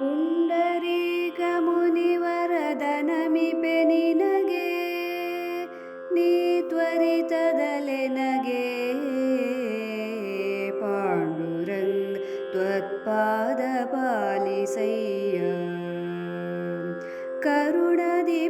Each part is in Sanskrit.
ಪುಂಡರೀಕಮುನಿವರದನಮಿಪೆ ನಿನಗೆ ನೀ ತ್ವರಿತದಲೆ ನಗೆ ಪಾಂಡುರಂಗ ತ್ವತ್ಪಾದ ಪಾಲಿಸಯ್ಯ ಕರುಣದಿ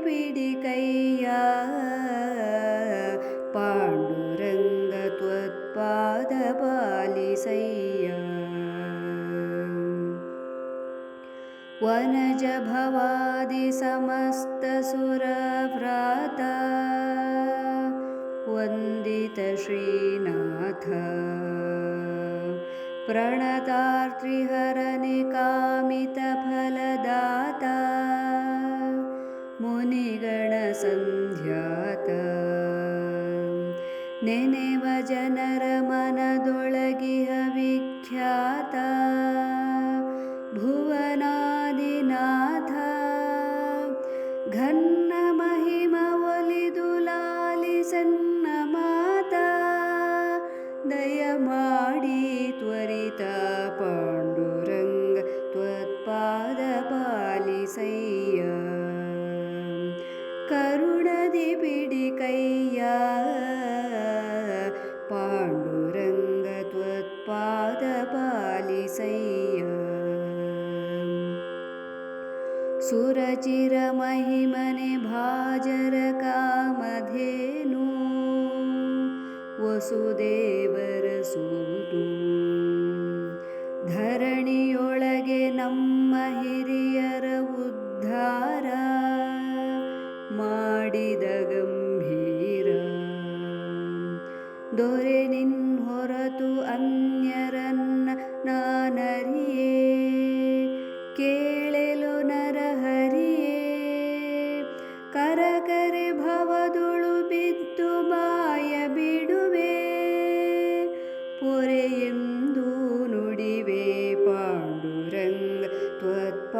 वनजभवादिसमस्तसुरभ्राता वन्दितश्रीनाथ। प्रणतार्त्रिहरनिकामितफलदाता। मुनिगणसन्ध्यात। नेनेव जनरमनदोळगिह विख्याता ಘನ್ನ ಮಹಿಮ ಒಲಿದು ಲಾಲಿಸನ್ನ ಮಾತ ದಯ ಮಾಡಿ ತ್ವರಿತ ಪಾಂಡುರಂಗ ತ್ವತ್ಪಾದ ಪಾಲಿಸಯ್ಯ ಕರುಣದಿ ಪಿಡಿಕಯ್ಯ ಪಾಂಡುರಂಗ ತ್ವತ್ಪಾದ ಪಾಲಿಸಯ್ಯ ಸುರಚಿರ ಮಹಿಮನೆ ಭಾಜರ ಕಾಮಧೇನು ವಸುದೇವರ ಸೂತು ಧರಣಿಯೊಳಗೆ ನಮ್ಮ ಹಿರಿಯರ ಉದ್ಧಾರ ಮಾಡಿದ ಗಂಭೀರ ದೊರೆ ನಿನ್ ಹೊರತು ಅನ್ಯರನ್ನ ನಾನರಿಯೇ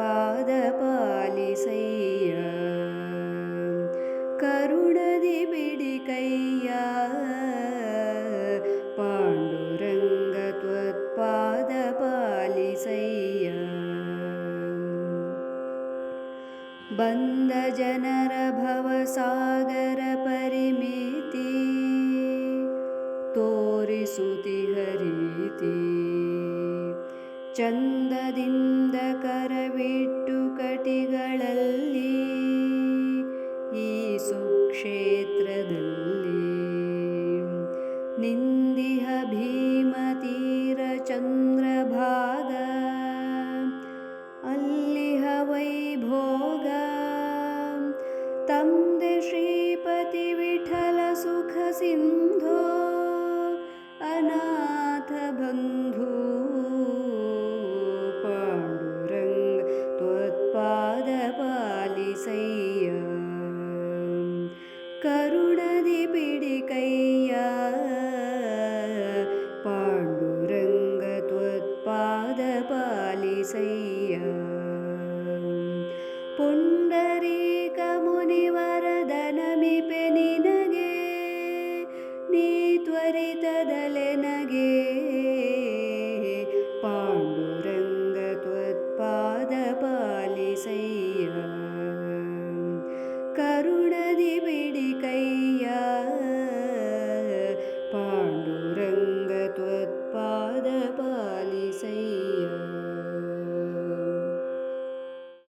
पादपालिसैय्या करुणदिपिडिकैय्या पाण्डुरङ्गत्वत्पादपालिसैय्या बजनर भव सागरपरिमिति तोरिसुति हरीति ಚಂದದಿಂದ ಕರವಿಟ್ಟು ಕಟಿಗಳಲ್ಲಿ ಈ ಸುಕ್ಷೇತ್ರದಲ್ಲಿ ನಿಂದಿಹ ಭೀಮತೀರ ಚಂದ್ರಭಾಗ ಅಲ್ಲಿಹ ವೈಭೋಗ ತಂದೆ ಶ್ರೀಪತಿ ವಿಠಲ ಸುಖ ಸಿಂಧೋ ಅನಾಥ ಬಂಧು ಪುಂಡರೀಕ ಮುನಿವರದನಮಿಪೆ ನಿನಗೆ ನೀ ತ್ವರಿತದಲೆ ನಗೆ